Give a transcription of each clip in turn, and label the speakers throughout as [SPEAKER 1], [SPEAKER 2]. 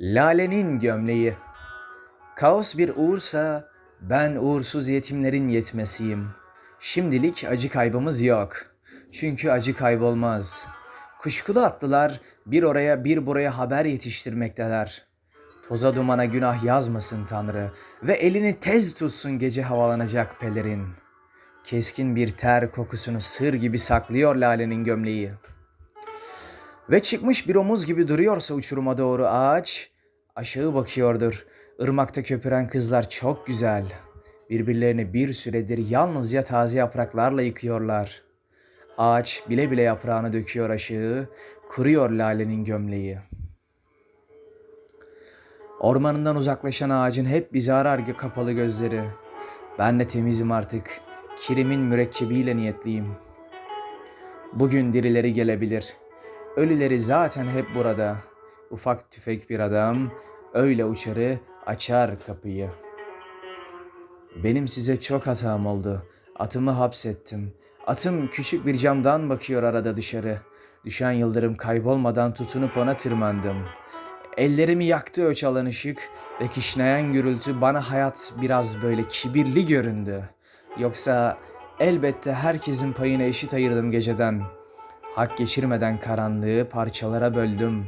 [SPEAKER 1] Lalenin gömleği. Kaos bir uğursa ben uğursuz yetimlerin yetmesiyim. Şimdilik acı kaybımız yok. Çünkü acı kaybolmaz. Kuşkulu attılar bir oraya bir buraya haber yetiştirmekteler. Toza dumana günah yazmasın Tanrı ve elini tez tutsun gece havalanacak pelerin. Keskin bir ter kokusunu sır gibi saklıyor lalenin gömleği. Ve çıkmış bir omuz gibi duruyorsa uçuruma doğru ağaç, aşağı bakıyordur. Irmakta köpüren kızlar çok güzel. Birbirlerini bir süredir yalnızca taze yapraklarla yıkıyorlar. Ağaç bile bile yaprağını döküyor aşağı, kuruyor lalenin gömleği. Ormanından uzaklaşan ağacın hep bizi arar kapalı gözleri. Ben de temizim artık. Kirimin mürekkebiyle niyetliyim. Bugün dirileri gelebilir. Ölüleri zaten hep burada. Ufak tüfek bir adam öyle uçarı açar kapıyı. Benim size çok hatam oldu. Atımı hapsettim. Atım küçük bir camdan bakıyor arada dışarı. Düşen yıldırım kaybolmadan tutunup ona tırmandım. Ellerimi yaktı o çalan ışık ve kişneyen gürültü bana hayat biraz böyle kibirli göründü. Yoksa elbette herkesin payını eşit ayırdım geceden. Hak geçirmeden karanlığı parçalara böldüm.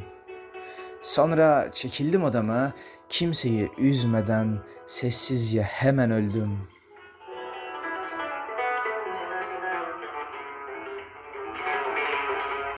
[SPEAKER 1] Sonra çekildim odama, kimseyi üzmeden sessizce hemen öldüm.''